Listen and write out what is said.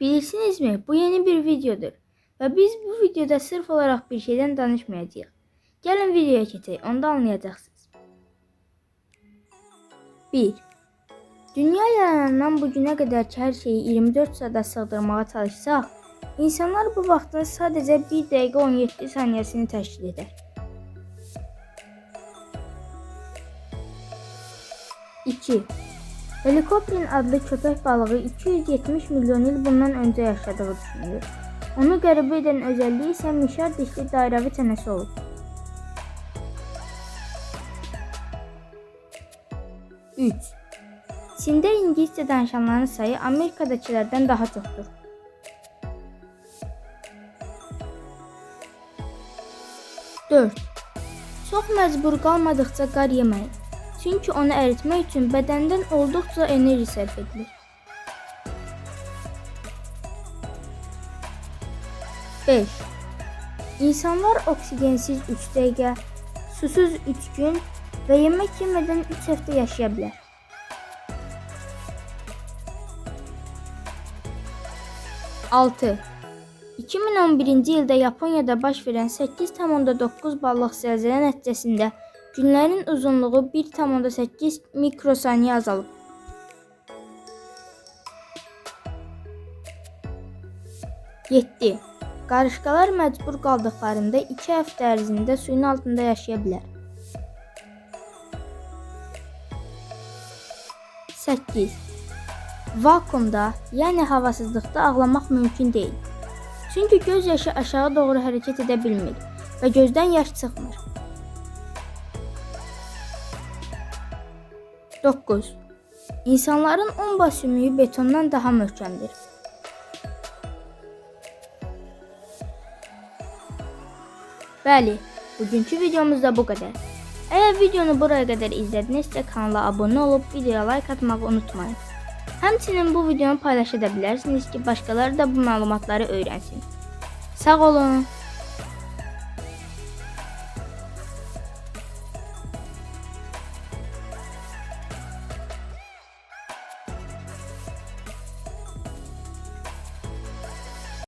Bilirsinizmi? Bu yeni bir videodur. Ve biz bu videoda sırf olarak bir şeyden danışmayacağız. Gelin videoya geçelim. Onda anlayacaksınız. 1. Dünya yaranandan bugüne kadarki her şeyi 24 saate sığdırmağa çalışsaq, insanlar bu vaxtın sadəcə 1 dəqiqə 17 saniyəsini təşkil edər. 2. Helikopterin adlı köpək balığı 270 milyon il bundan öncə yaşadığı düşünülür. Onu qəribə edən özəlliyi isə mişar dişli dairəvi çənəsi olub. 3. Çində ingiliscə danışanların sayı Amerikadakilərdən daha çoxdur. 4. Çox məcbur qalmadıqca qar yeməyin. Çünki onu əritmək üçün bədəndən olduqca enerji sərf edilir. 5. İnsanlar oksigensiz 3 dəqiqə, susuz 3 gün və yemək yemədən 3 həftə yaşaya bilər. 6. 2011-ci ildə Yaponiyada baş verən 8,9 ballıq zəlzələ nəticəsində günlərin uzunluğu 1,8 mikrosaniyə azalıb. 7. Qarışqalar məcbur qaldıqlarında 2 həftə ərzində suyun altında yaşaya bilər. 8. Vakuumda, yəni havasızlıqda ağlamaq mümkün deyil. Çünki göz yaşı aşağı doğru hərəkət edə bilmir və gözdən yaş çıxmır. 9. İnsanların 10 baş betondan daha möhkəmdir. Bəli, bugünkü videomuz da bu qədər. Əgər videonu buraya qədər izlədinizsə kanala abunə olub videoya like atmağı unutmayın. Həmçinin bu videonu paylaşa bilərsiniz ki, başqaları da bu məlumatları öyrənsin. Sağ olun.